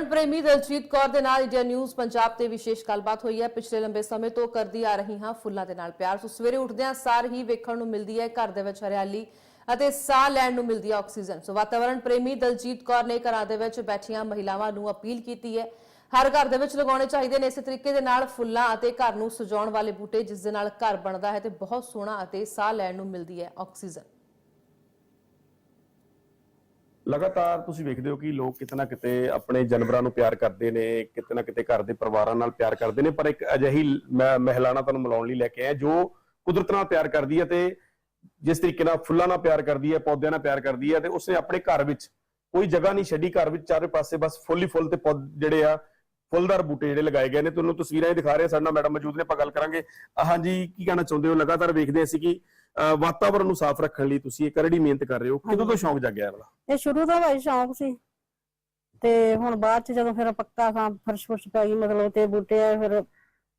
ਵਾਤਾਵਰਣ ਪ੍ਰੇਮੀ ਦਲਜੀਤ ਕੌਰ ਦੇ ਨਾਲ ਇੰਡੀਆ ਨਿਊਜ਼ ਪੰਜਾਬ ਤੇ ਵਿਸ਼ੇਸ਼ ਗੱਲਬਾਤ ਹੋਈ ਹੈ। ਪਿਛਲੇ ਲੰਬੇ ਸਮੇਂ ਤੋਂ ਕਰਦੀ ਆ ਰਹੀ ਹਾਂ ਫੁੱਲਾਂ ਦੇ ਨਾਲ ਪਿਆਰ। ਸੋ ਸਵੇਰੇ ਉੱਠਦਿਆਂ ਸਾਰ ਹੀ ਵੇਖਣ ਨੂੰ ਮਿਲਦੀ ਹੈ ਘਰ ਦੇ ਵਿੱਚ ਹਰਿਆਲੀ ਅਤੇ ਸਾਹ ਲੈਣ ਨੂੰ ਮਿਲਦੀ ਹੈ ਆਕਸੀਜਨ। ਸੋ ਵਾਤਾਵਰਣ ਪ੍ਰੇਮੀ ਦਲਜੀਤ ਕੌਰ ਨੇ ਘਰਾਂ ਦੇ ਵਿੱਚ ਬੈਠੀਆਂ ਮਹਿਲਾਵਾਂ ਨੂੰ ਅਪੀਲ ਕੀਤੀ ਹੈ। ਹਰ ਘਰ ਦੇ ਵਿੱਚ ਲਗਾਉਣੇ ਚਾਹੀਦੇ ਨੇ ਇਸੇ ਤਰੀਕੇ ਦੇ ਨਾਲ ਫੁੱਲਾਂ ਅਤੇ ਘਰ ਨੂੰ ਸਜਾਉਣ ਵਾਲੇ ਬੂਟੇ, ਜਿਸ ਦੇ ਨਾਲ ਘਰ ਬਣਦਾ ਹੈ ਤੇ ਬਹੁਤ ਸੋਹਣਾ ਅਤੇ ਸਾਹ ਲੈਣ ਨੂੰ ਮਿਲਦੀ ਹੈ ਆਕਸੀਜਨ। ਲਗਾਤਾਰ ਤੁਸੀਂ ਵੇਖਦੇ ਹੋ ਕਿ ਲੋਕ ਕਿਤੇ ਨਾ ਕਿਤੇ ਆਪਣੇ ਜਾਨਵਰਾਂ ਨੂੰ ਪਿਆਰ ਕਰਦੇ ਨੇ, ਕਿਤੇ ਨਾ ਕਿਤੇ ਘਰ ਦੇ ਪਰਿਵਾਰਾਂ ਨਾਲ ਪਿਆਰ ਕਰਦੇ ਨੇ, ਪਰ ਇੱਕ ਅਜਿਹੀ ਮ- ਮਹਿਲਾਣਾ ਤੁਹਾਨੂੰ ਮਿਲਾਉਣ ਲਈ ਲੈ ਕੇ ਆਏ, ਜੋ ਕੁਦਰਤ ਨਾਲ ਪਿਆਰ ਕਰਦੀ ਹੈ ਤੇ ਜਿਸ ਤਰੀਕੇ ਨਾਲ ਫੁੱਲਾਂ ਨਾਲ ਪਿਆਰ ਕਰਦੀ ਹੈ, ਪੌਦਿਆਂ ਨਾਲ ਪਿਆਰ ਕਰਦੀ ਹੈ ਤੇ ਉਸਨੇ ਆਪਣੇ ਘਰ ਵਿੱਚ ਕੋਈ ਜਗ੍ਹਾ ਨਹੀਂ ਛੱਡੀ, ਘਰ ਵਿੱਚ ਚਾਰੇ ਪਾਸੇ ਬਸ ਫੁੱਲ ਹੀ ਫੁੱਲ ਤੇ ਪੌਦ ਜਿਹੜੇ ਆ, ਫੁੱਲਦਾਰ ਬੂਟੇ ਜਿਹੜੇ ਲਗਾਏ ਗਏ ਨੇ। ਤੁਹਾਨੂੰ ਤਸਵੀਰਾਂ ਹੀ ਦਿਖਾ ਰਹੇ, ਸਾਡੇ ਨਾਲ ਮੈਡਮ ਮੌਜੂਦ ਨੇ, ਆਪਾਂ ਗੱਲ ਕਰਾਂਗੇ। ਹਾਂਜੀ, ਕੀ ਕਹਿਣਾ ਚਾਹੁੰਦੇ ਹੋ? ਲਗਾਤਾਰ ਵੇਖਦੇ ਅਸੀਂ ਕਿ ਵਾਤਾਵਰਣ ਨੂੰ ਸਾਫ਼ ਰੱਖਣ ਲਈ ਤੁਸੀਂ ਇਹ ਕਰੜੀ ਮਿਹਨਤ ਕਰ ਰਹੇ ਹੋ। ਕਦੋਂ ਤੋਂ ਸ਼ੌਂਕ ਜਾਗਿਆ ਇਹ ਵਾਲਾ ਇਹ ਸ਼ੁਰੂ ਤੋਂ ਭਾਈ ਸ਼ੌਂਕ ਸੀ। ਤੇ ਹੁਣ ਬਾਅਦ ਚ ਜਦੋਂ ਫਿਰ ਪੱਕਾ ਕੰਮ ਫਰਸ਼ ਫਰਸ਼ ਪੈ ਗਈ ਮਤਲਬ ਤੇ ਬੂਟੇ ਆ ਫਿਰ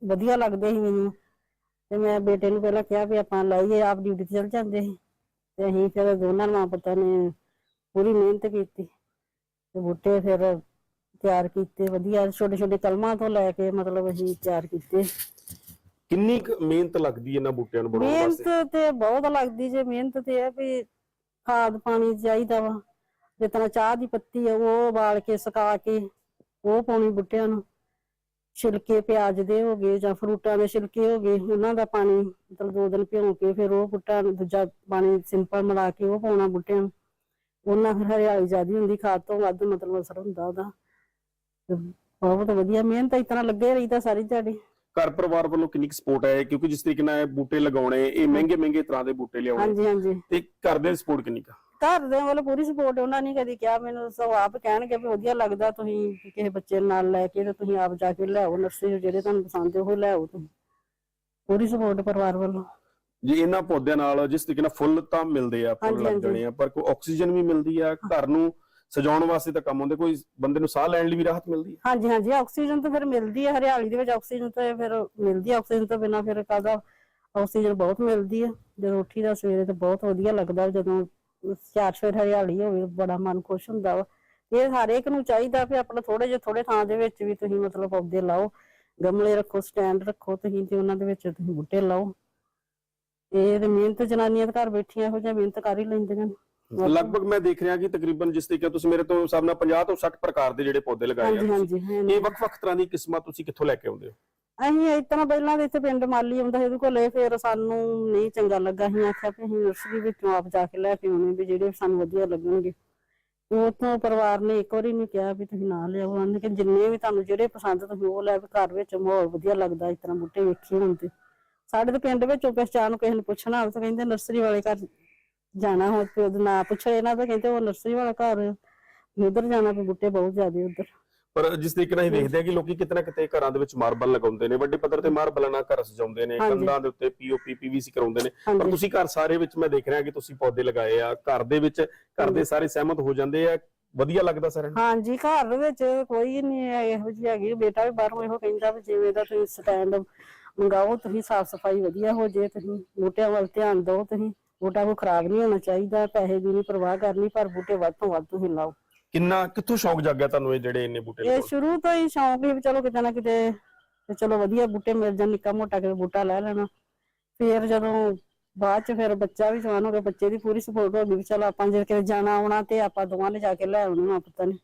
ਵਧੀਆ ਲੱਗਦੇ ਸੀ ਮੈਨੂੰ। ਤੇ ਮੈਂ ਬੇਟੇ ਨੂੰ ਪਹਿਲਾਂ ਕਿਹਾ ਵੀ ਆਪਾਂ ਲਾਈਏ ਆਪ ਡਿਊਟੀ ਤੇ ਚਲ ਜਾਂਦੇ ਸੀ। ਤੇ ਅਸੀਂ ਫਿਰ ਦੋਨਾਂ ਮਾਂ ਪੁੱਤਾਂ ਨੇ ਪੂਰੀ ਮਿਹਨਤ ਕੀਤੀ। ਤੇ ਬੂਟੇ ਫਿਰ ਤਿਆਰ ਕੀਤੇ ਵਧੀਆ ਛੋਟੇ ਛੋਟੇ ਕਲਮਾਂ ਤੋਂ ਲੈ ਕੇ ਮਤਲਬ ਅਸੀਂ ਤਿਆਰ ਕੀਤੇ। ਕਿੰਨੀ ਕੁ ਮਿਹਨਤ ਲੱਗਦੀ ਇਹਨਾਂ ਬੂਟਿਆਂ ਨੂੰ ਬਣਾਉਣ ਵਾਸਤੇ? ਮਿਹਨਤ ਤੇ ਬਹੁਤ ਲੱਗਦੀ ਜੇ, ਮਿਹਨਤ ਤੇ ਇਹ ਵੀ ਖਾਦ ਪਾਣੀ ਚਾਹੀਦਾ ਵਾ। ਜਿਸ ਚਾਹ ਦੀ ਪੱਤੀ ਆ, ਉਹ ਉਬਾਲ ਕੇ, ਸੁਕਾ ਕੇ, ਉਹ ਪਾਉਣੀ ਬੂਟਿਆਂ ਨੂੰ। ਛਿਲਕੇ, ਪਿਆਜ਼ ਦੇ ਹੋ ਗਏ ਜਾਂ ਫਰੂਟਾਂ ਦੇ ਛਿਲਕੇ ਹੋ ਗਏ, ਉਹਨਾਂ ਦਾ ਪਾਣੀ ਮਤਲਬ ਦੋ ਦਿਨ ਭਿਉਂ ਕੇ ਫਿਰ ਉਹ ਬੂਟਾ ਨੂੰ ਦੂਜਾ ਪਾਣੀ ਸਿੰਪਲ ਮਿਲਾ ਕੇ ਉਹ ਪਾਉਣਾ ਬੂਟਿਆਂ ਨੂੰ। ਉਹਨਾਂ ਫਿਰ ਹਰਿਆਲੀ ਜ਼ਿਆਦੀ ਹੁੰਦੀ, ਖਾਦ ਤੋਂ ਵੱਧ ਮਤਲਬ ਅਸਰ ਹੁੰਦਾ ਉਹਦਾ। ਤੇ ਬਹੁਤ ਵਧੀਆ, ਮਿਹਨਤ ਇਸ ਤਰ੍ਹਾਂ ਲੱਗੇ ਰਹੀਦਾ ਸਾਰੀ ਦਿਹਾੜੀ। ਘਰ ਪਰਿਵਾਰ ਵੱਲੋਂ ਕਿੰਨੀ ਸਪੋਰਟ ਹੈ? ਕਿਉਂਕਿ ਜਿਸ ਤਰੀਕੇ ਨਾਲ ਇਹ ਬੂਟੇ ਲਗਾਉਣੇ ਇਹ ਮਹਿੰਗੇ ਮਹਿੰਗੇ ਤਰ੍ਹਾਂ ਦੇ ਬੂਟੇ ਲਿਆਉਣੇ। ਹਾਂਜੀ ਹਾਂਜੀ। ਤੇ ਘਰ ਦੇ ਸਪੋਰਟ ਕਿੰਨੀ ਕਾ ਘਰ ਦੇ ਵੱਲੋਂ ਪੂਰੀ ਸਪੋਰਟ ਉਹਨਾਂ ਨੇ ਕਦੀ ਕਿਹਾ ਮੈਨੂੰ ਸੋ ਆਪ ਕਹਿਣਗੇ ਵੀ ਵਧੀਆ ਲੱਗਦਾ ਤੁਸੀਂ ਕਿਸੇ ਬੱਚੇ ਨੂੰ ਨਾਲ ਲੈ ਕੇ ਤੇ ਤੁਸੀਂ ਆਪ ਜਾ ਕੇ ਲਿਆਓ ਨਰਸਰੀ ਜਿਹੜੇ ਤੁਹਾਨੂੰ ਪਸੰਦ ਉਹ ਲਿਆਓ ਤੁਸੀਂ। ਪੂਰੀ ਸਪੋਰਟ ਪਰਿਵਾਰ ਵੱਲੋਂ। ਜੀ ਇਹਨਾਂ ਪੌਦਿਆਂ ਨਾਲ ਜਿਸ ਤਰੀਕੇ ਨਾਲ ਫੁੱਲ ਤਾਂ ਮਿਲਦੇ ਆ ਫੁੱਲ ਹਾਂਜੀ, ਲੱਗ ਹਾਂਜੀ। ਜਾਣੇ ਆ ਪਰ ਕੋਈ ਆਕਸੀਜਨ ਵੀ ਮਿਲਦੀ ਆ ਘਰ ਨੂੰ ਸਜਾਉਣ ਵਾਸਤੇ ਤਾਂ ਕੰਮ ਆਉਂਦੇ, ਕੋਈ ਬੰਦੇ ਨੂੰ ਸਾਹ ਲੈਣ ਲਈ ਵੀ ਰਾਹਤ ਮਿਲਦੀ ਹੈ? ਹਾਂਜੀ ਹਾਂਜੀ, ਆਕਸੀਜਨ ਤਾਂ ਫਿਰ ਮਿਲਦੀ ਹੈ, ਹਰਿਆਲੀ ਦੇ ਵਿੱਚ ਆਕਸੀਜਨ ਤਾਂ ਫਿਰ ਮਿਲਦੀ ਹੈ, ਆਕਸੀਜਨ ਤੋਂ ਬਿਨਾ ਫਿਰ ਕਾਹਦਾ ਆਕਸੀਜਨ ਬਹੁਤ ਮਿਲਦੀ ਹੈ। ਜਦੋਂ ਉੱਠੀਦਾ ਸਵੇਰੇ ਤਾਂ ਬਹੁਤ ਵਧੀਆ ਲੱਗਦਾ, ਜਦੋਂ ਚਾਰ ਚਫੇਰ ਹਰਿਆਲੀ ਹੋਵੇ, ਬੜਾ ਮਨ ਖੁਸ਼ ਹੁੰਦਾ ਵਾ। ਇਹ ਹਰੇਕ ਨੂੰ ਚਾਹੀਦਾ ਵੀ ਆਪਣਾ ਥੋੜੇ ਜਿਹੇ ਥੋੜੇ ਥਾਂ ਦੇ ਵਿੱਚ ਵੀ ਤੁਸੀਂ ਮਤਲਬ ਪੌਦੇ ਲਾਓ, ਗਮਲੇ ਰੱਖੋ, ਸਟੈਂਡ ਰੱਖੋ ਤੁਸੀਂ ਤੇ ਉਹਨਾਂ ਦੇ ਵਿੱਚ ਤੁਸੀਂ ਬੂਟੇ ਲਾਓ। ਇਹ ਤੇ ਮਿਹਨਤ ਜਨਾਨੀਆਂ ਤਾਂ ਘਰ ਬੈਠੀਆਂ, ਇਹੋ ਜਿਹਾ ਮਿਹਨਤ ਕਰ ਹੀ ਲੈਂਦੀਆਂ ਨੇ। ਲਗਭਗ ਮੈਂ ਦੇਖ ਰਿਹਾ ਕਿ ਤਕਰੀਬਨ ਜਿਸ ਤਰੀਕੇ ਤੁਸੀਂ ਮੇਰੇ ਤੋਂ ਹਿਸਾਬ ਨਾਲ 50 ਤੋਂ 60 ਪ੍ਰਕਾਰ ਦੇ ਜਿਹੜੇ ਪੌਦੇ ਲਗਾਏ ਆ ਹਾਂਜੀ ਤੁਸੀਂ। ਇਹ ਵੱਖ-ਵੱਖ ਤਰ੍ਹਾਂ ਦੀ ਕਿਸਮਾਂ ਤੁਸੀਂ ਕਿੱਥੋਂ ਲੈ ਕੇ ਆਉਂਦੇ ਹੋ? ਅਸੀਂ ਤਰ੍ਹਾਂ ਪਹਿਲਾਂ ਦੇ ਇੱਥੇ ਪਿੰਡ ਮਾਲੀ ਆਉਂਦਾ ਸੀ ਉਹਦੇ ਕੋਲ ਫਿਰ ਸਾਨੂੰ ਨਹੀਂ ਚੰਗਾ ਲੱਗਾ। ਅਸੀਂ ਆਖਿਆ ਵੀ ਅਸੀਂ ਨਰਸਰੀ ਵਿੱਚੋਂ ਆਪ ਜਾ ਕੇ ਲੈ ਕੇ ਆਉਣੇ ਵੀ ਜਿਹੜੇ ਸਾਨੂੰ ਵਧੀਆ ਲੱਗਣਗੇ। ਉਤੋਂ ਪਰਿਵਾਰ ਨੇ ਇੱਕ ਵਾਰੀ ਨਹੀਂ ਕਿਹਾ ਵੀ ਤੁਸੀਂ ਨਾ ਲਿਆਓ। ਉਹਨਾਂ ਨੇ ਕਿ ਜਿੰਨੇ ਵੀ ਤੁਹਾਨੂੰ ਜਿਹੜੇ ਪਸੰਦ ਤੁਸੀਂ ਉਹ ਲੈ ਕੇ ਘਰ ਵਿੱਚ ਮਾਹੌਲ ਵਧੀਆ ਲੱਗਦਾ ਇਸ ਤਰ੍ਹਾਂ ਬੂਟੇ ਵੇਖੀ ਤੇ ਸਾਡੇ ਤੇ ਪਿੰਡ ਵਿੱਚੋਂ ਪਹਿਚਾਣ ਕਿਸੇ ਨੂੰ ਪੁੱਛਣਾ ਹੋਵੇ ਤਾਂ ਕਹਿੰਦੇ ਨਰਸਰੀ ਵਾਲੇ ਘਰ ਜਾਣਾ ਹੋ ਤੇ ਉਹਦਾ ਨਾਂ ਪੁੱਛੋ ਇਹਨਾਂ ਦਾ ਕਹਿੰਦੇ ਉਹ ਨਰਸਰੀ ਵਾਲਾ ਘਰ ਵੀ ਉਧਰ ਜਾਣਾ ਵੀ ਬੂਟੇ ਬਹੁਤ ਜ਼ਿਆਦੇ ਉਧਰ। ਪਰ ਜਿਸ ਤਰੀਕੇ ਨਾਲ ਅਸੀਂ ਦੇਖਦੇ ਹਾਂ ਕਿ ਲੋਕੀ ਕਿਤੇ ਨਾ ਕਿਤੇ ਘਰਾਂ ਦੇ ਵਿੱਚ ਮਾਰਬਲ ਲਗਾਉਂਦੇ ਨੇ ਵੱਡੇ ਪੱਧਰ ਤੇ ਮਾਰਬਲਾਂ ਨਾਲ ਘਰ ਸਜਾਉਂਦੇ ਨੇ ਹਾਂਜੀ। ਕੰਧਾਂ ਦੇ ਉੱਤੇ ਪੀਓਪੀ ਪੀਵੀਸੀ ਕਰਾਉਂਦੇ ਨੇ। ਪਰ ਹਾਂਜੀ। ਤੁਸੀਂ ਘਰ ਸਾਰੇ ਵਿੱਚ ਮੈਂ ਦੇਖ ਰਿਹਾ ਕਿ ਤੁਸੀਂ ਪੌਦੇ ਲਗਾਏ ਆ ਘਰ ਦੇ ਵਿੱਚ ਘਰ ਦੇ ਸਾਰੇ ਸਹਿਮਤ ਹੋ ਜਾਂਦੇ ਆ ਵਧੀਆ ਲੱਗਦਾ ਸਾਰਿਆਂ ਨੂੰ? ਹਾਂਜੀ ਘਰ ਦੇ ਵਿੱਚ ਕੋਈ ਨਹੀਂ ਇਹੋ ਜਿਹੀ ਹੈਗੀ ਬੇਟਾ ਵੀ ਬਾਹਰੋਂ ਇਹੋ ਕਹਿੰਦਾ ਵੀ ਜਿਵੇਂ ਦਾ ਤੁਸੀਂ ਸਟੈਂਡ ਮੰਗਾਓ ਤੁਸੀਂ ਸਾਫ਼ ਸਫ਼ਾਈ ਵਧੀਆ ਹੋ ਜੇ ਤੁਸੀਂ ਬੂਟਿਆਂ ਵੱਲ ਧਿਆਨ ਦਿਓ ਤੁਸੀਂ ਬੂਟਾ ਕੋਈ ਖਰਾਬ ਨਹੀਂ ਹੋਣਾ ਚਾਹੀਦਾ ਪੈਸੇ ਦੀ ਨਹੀਂ ਪਰਵਾਹ ਕਰਨੀ ਪਰ ਬੂਟੇ ਵੱਧ ਤੋਂ ਵੱਧ ਤੁਸੀਂ ਲਾਓ। ਕਿੰਨਾ ਕਿੱਥੋਂ ਸ਼ੌਕ ਜਾਗਿਆ ਤੁਹਾਨੂੰ ਇਹ ਜਿਹੜੇ ਇੰਨੇ ਬੂਟੇ ਇਹ ਲਗਾਉਣ ਸ਼ੁਰੂ ਤੋਂ ਹੀ ਸ਼ੌਂਕ ਸੀ ਵੀ ਚਲੋ ਕਿਤੇ ਨਾ ਕਿਤੇ ਤੇ ਚਲੋ ਵਧੀਆ ਬੂਟੇ ਮਿਲ ਜਾਣ ਨਿੱਕਾ ਮੋਟਾ ਕਿਤੇ ਬੂਟਾ ਲੈ ਲੈਣਾ। ਫਿਰ ਜਦੋਂ ਬਾਅਦ ਚ ਫਿਰ ਬੱਚਾ ਵੀ ਜਵਾਨ ਹੋ ਗਿਆ ਬੱਚੇ ਦੀ ਪੂਰੀ ਸਪੋਰਟ ਹੋ ਗਈ ਵੀ ਚਲੋ ਆਪਾਂ ਜੇ ਕਿਤੇ ਜਾਣਾ ਆਉਣਾ ਤੇ ਆਪਾਂ ਦੋਵਾਂ ਨੇ ਜਾ ਕੇ ਲੈ ਆਉਣਾ ਮਾਂ ਪੁੱਤਾਂ ਨੇ।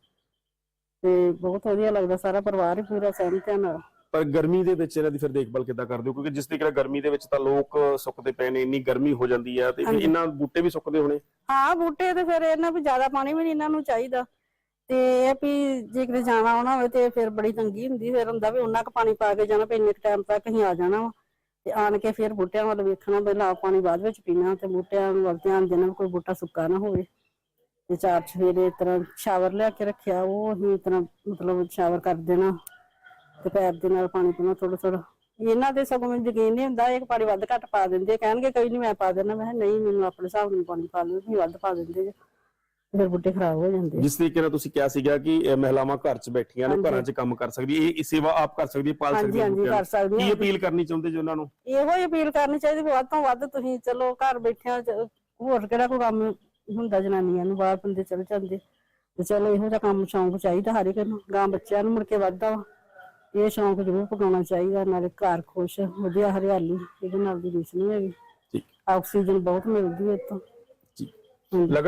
ਤੇ ਬਹੁਤ ਵਧੀਆ ਲੱਗਦਾ ਸਾਰਾ ਪਰਿਵਾਰ ਹੀ ਪੂਰਾ ਸਹਿਮਤ ਹੈ ਨਾਲ। ਪਰ ਗਰਮੀ ਦੇ ਵਿੱਚ ਇਹਨਾਂ ਦੀ ਫਿਰ ਦੇਖਭਾਲ ਕਿੱਦਾਂ ਕਰਦੇ ਹੋ? ਕਿਉਂਕਿ ਜਿਸ ਤਰੀਕੇ ਨਾਲ ਗਰਮੀ ਦੇ ਵਿੱਚ ਤਾਂ ਲੋਕ ਸੁੱਕਦੇ ਪਏ ਨੇ ਇੰਨੀ ਗਰਮੀ ਹੋ ਜਾਂਦੀ ਆ ਤੇ ਫਿਰ ਹਾਂਜੀ। ਇਹਨਾਂ ਬੂਟੇ ਵੀ ਸੁੱਕਦੇ ਹੋਣੇ? ਹਾਂ ਬੂਟੇ ਤੇ ਫਿਰ ਇਹਨਾਂ ਵੀ ਜ਼ਿਆਦਾ ਪਾਣੀ ਵੀ ਨਹੀਂ ਇਹਨਾਂ ਨੂੰ ਚਾਹੀਦਾ। ਤੇ ਇਹ ਵੀ ਜੇ ਕਿਤੇ ਜਾਣਾ ਆਉਣਾ ਹੋਵੇ ਤੇ ਫਿਰ ਬੜੀ ਤੰਗੀ ਹੁੰਦੀ ਫਿਰ ਹੁੰਦਾ ਵੀ ਉਹਨਾਂ ਕੁ ਪਾਣੀ ਪਾ ਕੇ ਜਾਣਾ ਵੀ ਇੰਨੇ ਟਾਈਮ ਤੱਕ ਅਸੀਂ ਆ ਜਾਣਾ ਵਾ। ਤੇ ਆਣ ਕੇ ਫਿਰ ਬੂਟਿਆਂ ਵੱਲ ਵੇਖਣਾ ਪਹਿਲਾਂ ਆਪ ਪਾਣੀ ਬਾਅਦ ਵਿੱਚ ਪੀਣਾ ਤੇ ਬੂਟਿਆਂ ਵੱਲ ਧਿਆਨ ਦੇਣਾ ਵੀ ਕੋਈ ਬੂਟਾ ਸੁੱਕਾ ਨਾ ਹੋਵੇ। ਤੇ ਚਾਰ ਚਫੇਰੇ ਇਸ ਤਰ੍ਹਾਂ ਸ਼ਾਵਰ ਲਿਆ ਕੇ ਰੱਖਿਆ ਉਹ ਅਸੀਂ ਇਸ ਤਰ੍ਹਾਂ ਮਤਲਬ ਸ਼ਾਵਰ ਕਰ ਦੇਣਾ। ਤੇ ਪੈਰ ਦੇ ਨਾਲ ਪਾਣੀ ਪੀਣਾ ਥੋੜਾ ਥੋੜਾ ਇਹਨਾਂ ਦੇ ਸਗੋਂ ਮੈਨੂੰ ਯਕੀਨ ਨਹੀਂ ਹੁੰਦਾ ਇਹ ਪਾਣੀ ਵੱਧ ਘੱਟ ਪਾ ਦਿੰਦੇ ਆ। ਕਹਿਣਗੇ ਕੋਈ ਨਹੀਂ ਮੈਂ ਪਾ ਦੇਣਾ ਮੈਂ ਕਿਹਾ ਨਹੀਂ ਮੈਨੂੰ ਆਪਣੇ ਹਿਸਾਬ ਨਾਲ ਪਾਣੀ ਪਾ ਲਓ ਤੁਸੀਂ ਵੱਧ ਪਾ ਦਿੰਦੇ ਜੇ। ਫਿਰ ਬੂਟੇ ਖਰਾਬ ਹੋ ਜਾਂਦੇ ਆ। ਜਿਸ ਤਰੀਕੇ ਨਾਲ ਤੁਸੀਂ ਕਿਹਾ ਸੀਗਾ ਕਿ ਇਹ ਮਹਿਲਾਵਾਂ ਘਰ 'ਚ ਬੈਠੀਆਂ ਨੇ ਹਾਂਜੀ। ਘਰਾਂ 'ਚ ਕੰਮ ਕਰ ਸਕਦੀ ਇਹ ਇਹ ਸੇਵਾ ਆਪ ਕਰ ਸਕਦੀ ਹੈ ਪਾਲ ਹਾਂਜੀ ਸਕਦੀ ਹੈ ਹਾਂਜੀ ਕਰ। ਸਕਦੇ ਕੀ ਆ ਅਪੀਲ ਕਰਨੀ ਚਾਹੁੰਦੇ ਜੀ ਉਹਨਾਂ ਨੂੰ? ਇਹੋ ਹੀ ਅਪੀਲ ਕਰਨੀ ਚਾਹੀਦੀ ਵੀ ਵੱਧ ਤੋਂ ਵੱਧ ਤੁਸੀਂ ਚਲੋ ਘਰ ਬੈਠਿਆਂ ਚ- ਹੋਰ ਕਿਹੜਾ ਕੋਈ ਕੰਮ ਹੁੰਦਾ ਜਨਾਨੀਆਂ ਨੂੰ ਬਾਹਰ ਬੰਦੇ ਚਲ ਜਾਂਦੇ। ਤੇ ਚਲੋ ਇਹੋ ਜਿਹਾ ਕੰਮ ਸ਼ੌਂਕ ਚਾਹੀਦਾ ਹਰ ਇੱਕ ਨੂੰ। ਗਾਂ ਬੱਚਿਆਂ ਨੂੰ ਮੁੜ ਕੇ ਵੱਧਦਾ ਵਾ। ਇਹ ਸ਼ੌਂਕ ਜ਼ਰੂਰ ਪਕਾਉਣਾ ਚਾਹੀਦਾ ਨਾਲੇ ਘਰ ਖੁਸ਼ ਵਧੀਆ ਹਰਿਆਲੀ ਇਹਦੇ ਨਾਲ ਦੀ ਰੀਸ ਨਹੀਂ ਹੈਗੀ। ਠੀਕ। ਆਕਸੀਜਨ ਬਹੁਤ ਮਿਲਦੀ ਹੈ ਇੱਥੋਂ। ਜੀ। ਲਗਾਤਾਰ